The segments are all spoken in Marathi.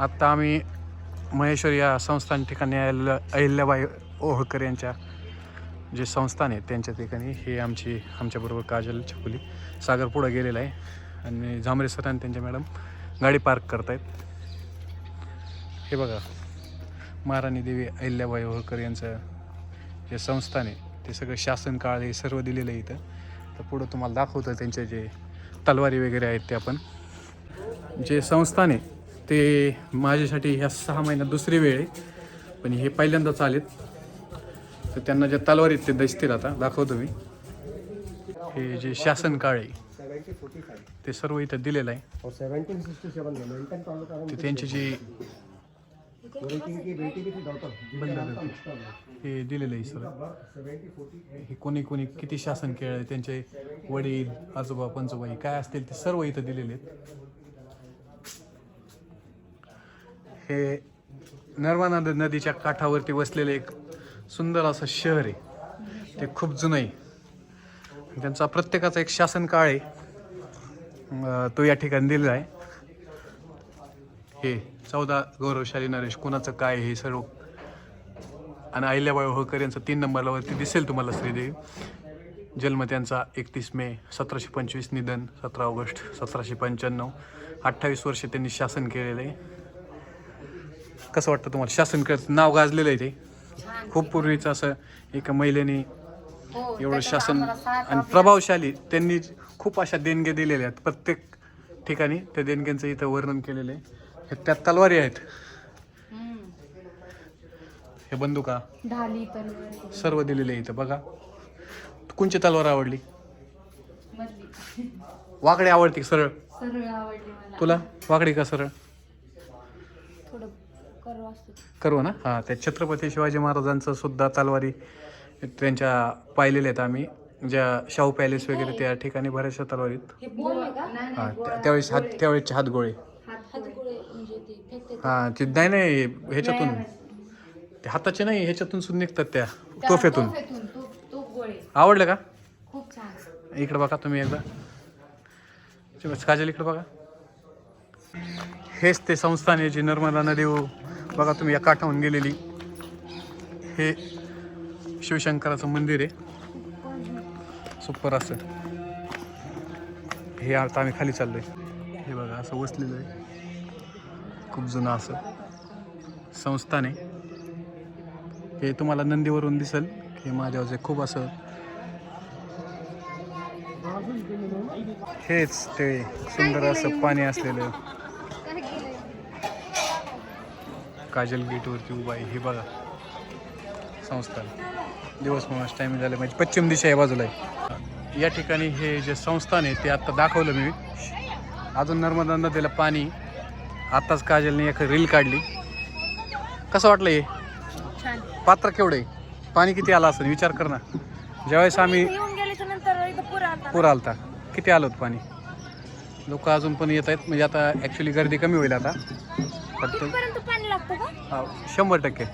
आत्ता आम्ही महेश्वर या संस्थान ठिकाणी अहिल्या अहिल्याबाई ओहकर यांच्या जे संस्थान आहे त्यांच्या ठिकाणी हे आमची आमच्याबरोबर काजल छकुली सागर पुढं गेलेला आहे. आणि झांबरे सर आणि त्यांच्या मॅडम गाडी पार्क करतायत. हे बघा महाराणी देवी अहिल्याबाई होळकर यांचं जे संस्थान आहे ते सगळं शासन काळ हे सर्व दिलेलं आहे इथं. तर पुढं तुम्हाला दाखवतं त्यांचे जे तलवारी वगैरे आहेत ते आपण. जे संस्थान आहे ते माझ्यासाठी ह्या सहा महिन्यात दुसरी वेळ आहे. पण हे पहिल्यांदाच आलेत. तर त्यांना ज्या तलवारी आहेत ते दिसतील आता. दाखवतो मी. हे जे शासन काळ आहे ते सर्व इथं दिलेलं आहे. तालुका ते त्यांची जी है। हे दिलेलं आहे सर. हे कोणी कोणी किती शासन केलं त्यांचे वडील आजोबा पंजोबाई काय असतील ते सर्व इथं दिलेले आहेत. हे नर्मदा नदीच्या काठावरती वसलेलं एक सुंदर असं शहर आहे. ते खूप जुनं आहे. त्यांचा प्रत्येकाचा एक शासन काळ आहे. तो या ठिकाणी दिलेला आहे. हे चौदा गौरवशाली नरेश कोणाचं काय हे सर्व. आणि अहिल्याबाई होळकर यांचं तीन नंबरला वरती दिसेल तुम्हाला श्रीदेवी. जन्म त्यांचा एकतीस मे सतराशे पंचवीस निधन सतरा ऑगस्ट सतराशे पंच्याण्णव. अठ्ठावीस वर्ष त्यांनी शासन केलेलं आहे. कसं वाटतं तुम्हाला? शासन करत नाव गाजलेलं आहे ते. खूप पूर्वीचं असं एका महिलेने हो, एवढं शासन आणि प्रभावशाली त्यांनी खूप अशा देणग्या दिलेल्या आहेत. प्रत्येक ठिकाणी त्या देणग्यांचं इथं वर्णन केलेलं आहे. हे त्यात तलवारी आहेत. हे बंदुका सर्व दिलेले आहे इथं बघा. कोणची तलवार आवडली? वाकडी आवडती सरळ? तुला? वाकडी का सरळ? करू ना? हां त्या छत्रपती शिवाजी महाराजांचं सुद्धा तलवारी त्यांच्या पाहिलेल्या आहेत आम्ही ज्या शाहू पॅलेस वगैरे त्या ठिकाणी बऱ्याचशा तलवारीत हे हां त्यावेळेस हात त्यावेळेसचे हातगोळे हात हातगुळे म्हणजे ते हां नाही नाही ह्याच्यातून. ते हाताचे नाही ह्याच्यातून सुद्धा निघतात त्या तोफेतून. तोफेतून तोफ तोफ गोळे. आवडलं का? खूप छान. इकडे बघा तुम्ही एकदा. काजल इकडे बघा. हेच ते संस्थान आहे जी नर्मदा नदी बघा तुम्ही या काठाहून गेलेली. हे शिवशंकराचं मंदिर आहे. सुपर असं. हे आता आम्ही खाली चाललोय. हे बघा असं वसलेलं आहे. खूप जुनं असं संस्थान आहे. हे तुम्हाला नंदीवरून दिसेल. हे माझ्यावर खूप असं हेच ते सुंदर असं पाणी असलेलं. काजल गेटवरती उभा आहे. हे बघा. संस्थान दिवस मास टाइम झालं. म्हणजे पश्चिम दिशा या बाजूला आहे. या ठिकाणी हे जे संस्थान आहे ते आत्ता दाखवलं मी. अजून नर्मदा नदीला पाणी. आत्ताच काजलने एक रील काढली. कसं वाटलं हे? पात्र केवढं आहे? पाणी किती आलं असेल? विचार कर ना. ज्यावेळेस आम्ही पूर आलता किती आलं होतं पाणी? लोक अजून पण येत आहेत. म्हणजे आता ॲक्च्युली गर्दी कमी होईल आता. फक्त पर्यंत पाणी लागतं का? हा, शंभर टक्के.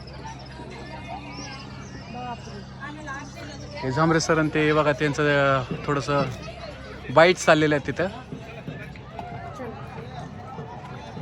हे झांबरे सर आणि ते बघा त्यांचं थोडंसं बाईट चाललेलं आहे तिथं.